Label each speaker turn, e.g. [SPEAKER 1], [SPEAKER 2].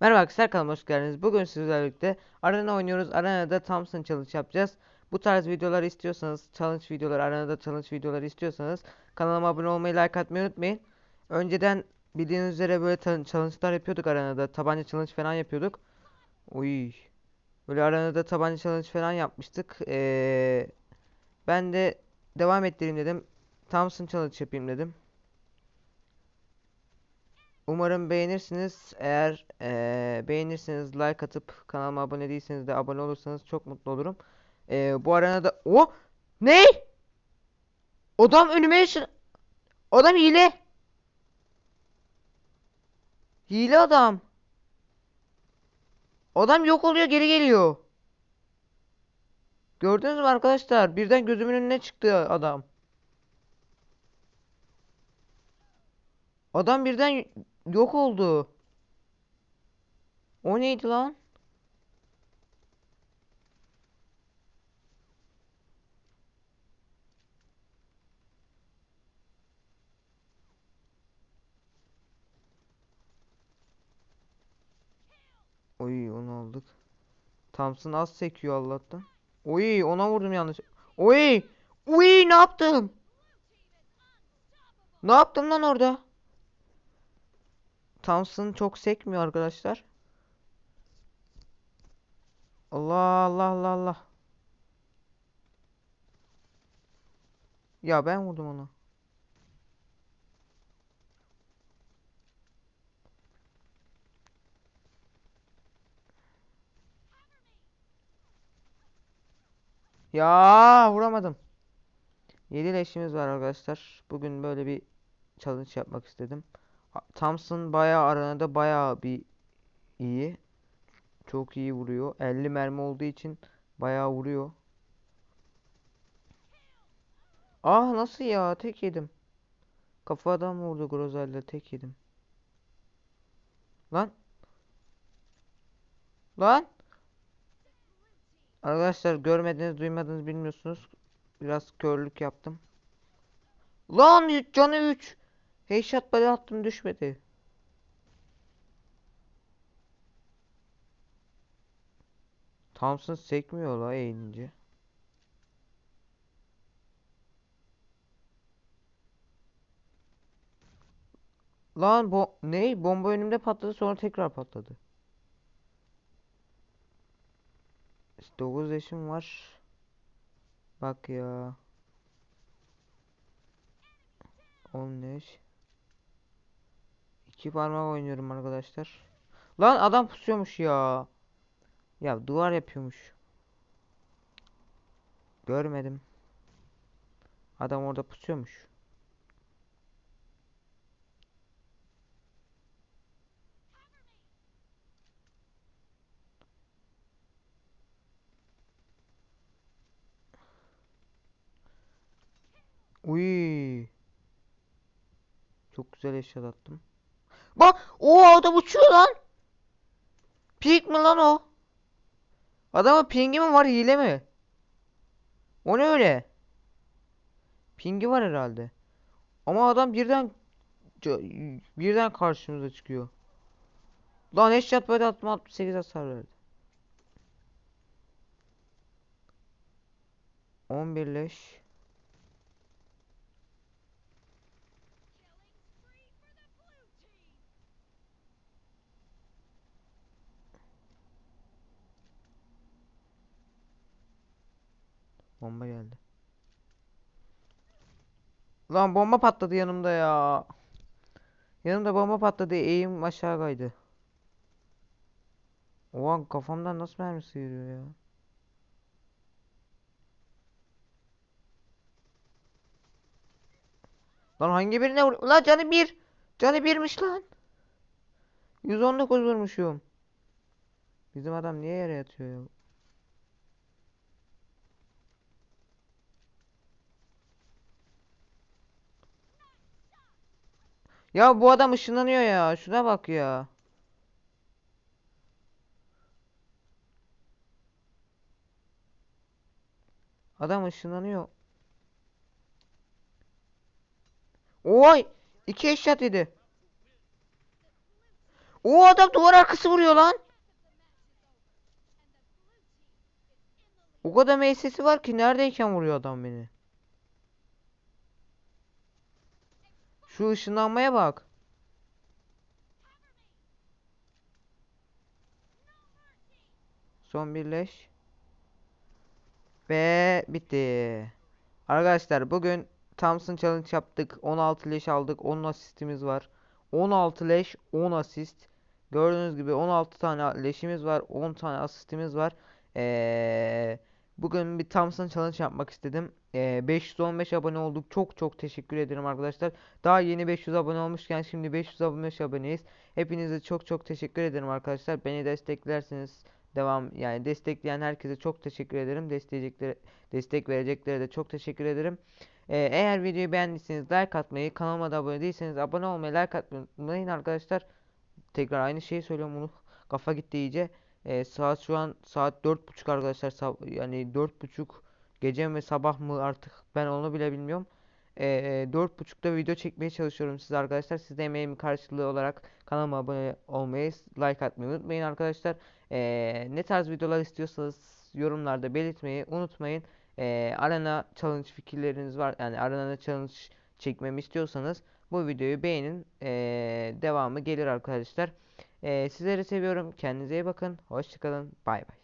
[SPEAKER 1] Merhaba arkadaşlar kanalıma hoş geldiniz. Bugün sizlerle birlikte arena oynuyoruz. Arenada Thompson challenge yapacağız. Bu tarz videolar istiyorsanız, challenge videoları, arenada challenge videoları istiyorsanız kanalıma abone olmayı, like atmayı unutmayın. Önceden bildiğiniz üzere böyle challenge'lar yapıyorduk arenada. Tabanca challenge falan yapıyorduk. Uy. Böyle arenada tabanca challenge falan yapmıştık. Ee, ben de devam ettireyim dedim. Thompson challenge yapayım dedim. Umarım beğenirsiniz. Eğer eee, beğenirseniz like atıp kanalıma abone değilseniz de abone olursanız çok mutlu olurum. Eee, bu arenada o ne? Adam önüme. Adam hile. Hile adam. Adam yok oluyor geri geliyor. Gördünüz mü arkadaşlar? Birden gözümün önüne çıktı adam. Adam birden yok oldu. O neydi lan? Oy onu aldık. Thompson az sekiyor Allah'tan. Oy ona vurdum yanlış. Oy! Oy ne yaptım? Ne yaptım lan orada? Thompson çok sekmiyor arkadaşlar. Allah Allah Allah Allah. Ya ben vurdum onu. Ya vuramadım. 7 leşimiz var arkadaşlar. Bugün böyle bir challenge yapmak istedim. Thompson bayağı aranada bayağı bir iyi. Çok iyi vuruyor. 50 mermi olduğu için bayağı vuruyor. Ah nasıl ya? Tek yedim. Kafadan vurdu Grozel'de tek yedim. Lan. Lan. Arkadaşlar görmediniz, duymadınız, bilmiyorsunuz. Biraz körlük yaptım. Lan canı 3. Headshot body attım düşmedi. Thompson sekmiyor la eğilince. Lan bo ne? Bomba önümde patladı sonra tekrar patladı. 9 yaşım var. Bak ya. 15. İki parmak oynuyorum arkadaşlar. Lan adam pusuyormuş ya. Ya duvar yapıyormuş. Görmedim. Adam orada pusuyormuş. Uy. Çok güzel eşya attım. Bak o adam uçuyor lan. Pink mi lan o? Adamın pingi mi var hile mi? O ne öyle? Pingi var herhalde. Ama adam birden birden karşımıza çıkıyor. Lan headshot böyle atma 68 hasar verdi. 11 leş. Bomba geldi. Lan bomba patladı yanımda ya. Yanımda bomba patladı. Eğim aşağı kaydı. Oha kafamdan nasıl mermi sıyırıyor ya. Lan hangi birine vur? Lan canı bir. Canı birmiş lan. 119 vurmuşum. Bizim adam niye yere yatıyor ya? Ya bu adam ışınlanıyor ya. Şuna bak ya. Adam ışınlanıyor. Oy! İki eşyat yedi. O adam duvar arkası vuruyor lan. O kadar MS'si var ki neredeyken vuruyor adam beni. Şu ışınlanmaya bak. Son birleş. Ve bitti. Arkadaşlar bugün Thompson Challenge yaptık. 16 leş aldık. 10 asistimiz var. 16 leş 10 asist. Gördüğünüz gibi 16 tane leşimiz var. 10 tane asistimiz var. Ee, bugün bir Thompson Challenge yapmak istedim. Ee, 515 abone olduk. Çok çok teşekkür ederim arkadaşlar. Daha yeni 500 abone olmuşken şimdi 515 aboneyiz. Hepinize çok çok teşekkür ederim arkadaşlar. Beni desteklerseniz devam yani destekleyen herkese çok teşekkür ederim. Destekleyecekleri destek vereceklere de çok teşekkür ederim. Ee, eğer videoyu beğendiyseniz like atmayı, kanalıma da abone değilseniz abone olmayı, like atmayı unutmayın arkadaşlar. Tekrar aynı şeyi söylüyorum bunu. Kafa gitti iyice. Ee, saat şu an saat 4.30 arkadaşlar. Sab- yani 4.30 gece mi sabah mı artık ben onu bile bilmiyorum. Ee, 4.30'da video çekmeye çalışıyorum size arkadaşlar. Siz de emeğimin karşılığı olarak kanalıma abone olmayı, like atmayı unutmayın arkadaşlar. Ee, ne tarz videolar istiyorsanız yorumlarda belirtmeyi unutmayın. Ee, arena challenge fikirleriniz var. Yani arena challenge çekmemi istiyorsanız bu videoyu beğenin. Ee, devamı gelir arkadaşlar. Ee, sizleri seviyorum. Kendinize iyi bakın. Hoşçakalın. Bay bay.